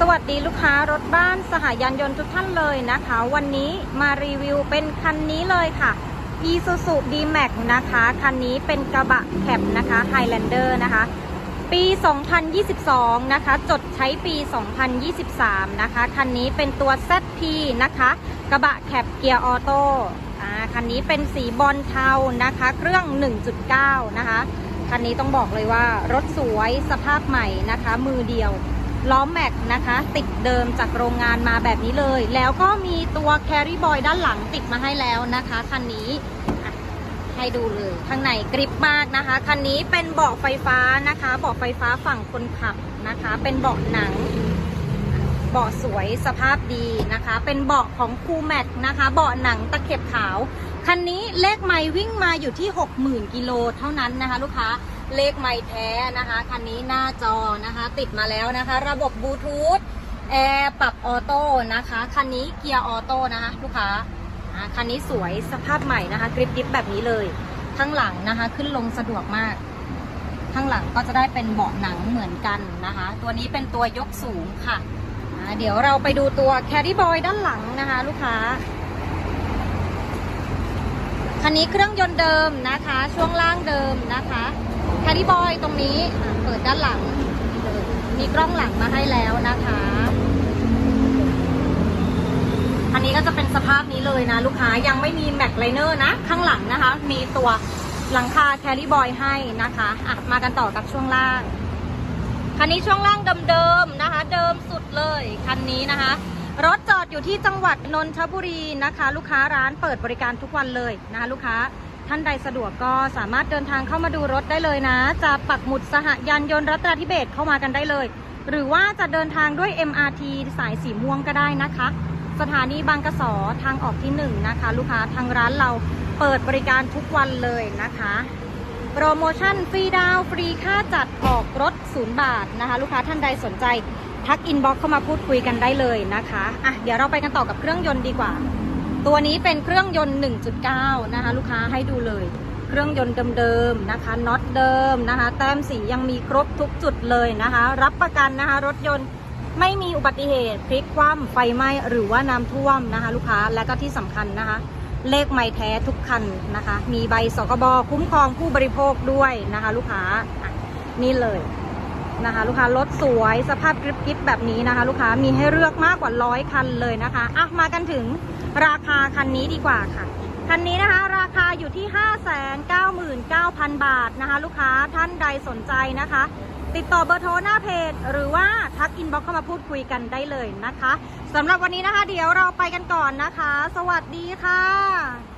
สวัสดีลูกค้ารถบ้านสหายานยนต์ทุกท่านเลยนะคะ วันนี้มารีวิวเป็นคันนี้เลยค่ะ Isuzu D-Max นะคะ คันนี้เป็นกระบะแคบนะคะ Highlander นะคะ ปี 2022 นะคะ จดใช้ปี 2023 นะคะ คันนี้เป็นตัว ZP นะคะ กระบะแคบเกียร์ออโต้คันนี้เป็นสีบอลเทานะคะ เครื่อง 1.9 นะคะ คันนี้ต้องบอกเลยว่ารถสวยสภาพใหม่นะคะ มือเดียว ล้อแม็กนะคะ ติดเดิมจากโรงงานมาแบบนี้เลย แล้วก็มีตัวแคริบอยด้านหลังติดมาให้แล้วนะคะคันนี้ให้ดูเลย ข้างในกริบมากนะคะ คันนี้เป็นเบาะไฟฟ้านะคะ เบาะไฟฟ้าฝั่งคนขับนะคะ เป็นเบาะหนัง เบาะสวยสภาพดีนะคะ เป็นเบาะของคูแม็กนะคะ เบาะหนังตะเข็บขาว คันนี้เลขไมล์วิ่งมาอยู่ที่ 60,000กิโลเท่านั้นนะคะ ลูกค้า เลขไมล์แท้นะคะคันนี้หน้าจอนะคะ ติดมาแล้วนะคะ ระบบบลูทูธแอร์ปรับออโต้นะคะคันนี้เกียร์ออโต้นะคะลูกค้าคันนี้สวยสภาพใหม่นะคะกริปดิฟแบบนี้เลยข้างหลังนะคะขึ้นลงสะดวกมาก ข้างหลังก็จะได้เป็นเบาะหนังเหมือนกันนะคะ ตัวนี้เป็นตัวยกสูงค่ะเดี๋ยวเราไปดูตัวแคดดี้บอยด้านหลังนะคะ ลูกค้าคันนี้เครื่องยนต์เดิมนะคะ ช่วงล่างเดิมนะคะ คดดี้บอยตรงนี้เปิดด้านหลัง มีกล้องหลังมาให้แล้วนะคะคันนี้ก็จะเป็นสภาพนี้เลยนะ ลูกค้ายังไม่มีแม็กไลเนอร์นะ ข้างหลังนะคะ มีตัวหลังคาแคดดี้บอยให้นะคะอะมากันต่อกับช่วงล่าง คันนี้ช่วงล่างเดิมๆนะคะ เดิมสุดเลยคันนี้นะคะรถจอดอยู่ที่จังหวัดนนทบุรีนะคะ ลูกค้าร้านเปิดบริการทุกวันเลยนะคะลูกค้า ท่านใดสะดวกก็สามารถเดินทางเข้ามาดูรถได้เลยนะ จะปักหมุดสหยานยนต์รัตนาธิเบศเข้ามากันได้เลย หรือว่าจะเดินทางด้วย MRT สายสีม่วงก็ได้นะคะ สถานีบางกะสอทางออกที่หนึ่งนะคะ ลูกค้าทางร้านเราเปิดบริการทุกวันเลยนะคะโปรโมชั่นฟรีดาวฟรีค่าจัดออกรถศูนย์บาทนะคะ ลูกค้าท่านใดสนใจทักอินบ็อกเข้ามาพูดคุยกันได้เลยนะคะอะเดี๋ยวเราไปกันต่อกับเครื่องยนต์ดีกว่า ตัวนี้เป็นเครื่องยนต์ 1.9 นะคะ ลูกค้าให้ดูเลย เครื่องยนต์เดิมๆนะคะน็อตเดิมนะคะ แต้มสียังมีครบทุกจุดเลยนะคะ รับประกันนะคะ รถยนต์ไม่มีอุบัติเหตุพลิกคว่ำไฟไหม้หรือว่าน้ำท่วมนะคะ ลูกค้าและก็ที่สำคัญนะคะ เลขไม่แท้ทุกคันนะคะ มีใบสกบคุ้มครองผู้บริโภคด้วยนะคะ ลูกค้านี่เลย นะคะ ลูกค้ารถสวยสภาพกริบกริบแบบนี้นะคะ ลูกค้ามีให้เลือกมากกว่าร้อยคันเลยนะคะอะมากันถึงราคาคันนี้ดีกว่าค่ะคันนี้นะคะ ราคาอยู่ที่ 599,000 บาทนะคะ ลูกค้าท่านใดสนใจนะคะ ติดต่อเบอร์โทรหน้าเพจ หรือว่าทักอินบ็อกเข้ามาพูดคุยกันได้เลยนะคะสำหรับวันนี้นะคะ เดี๋ยวเราไปกันก่อนนะคะ สวัสดีค่ะ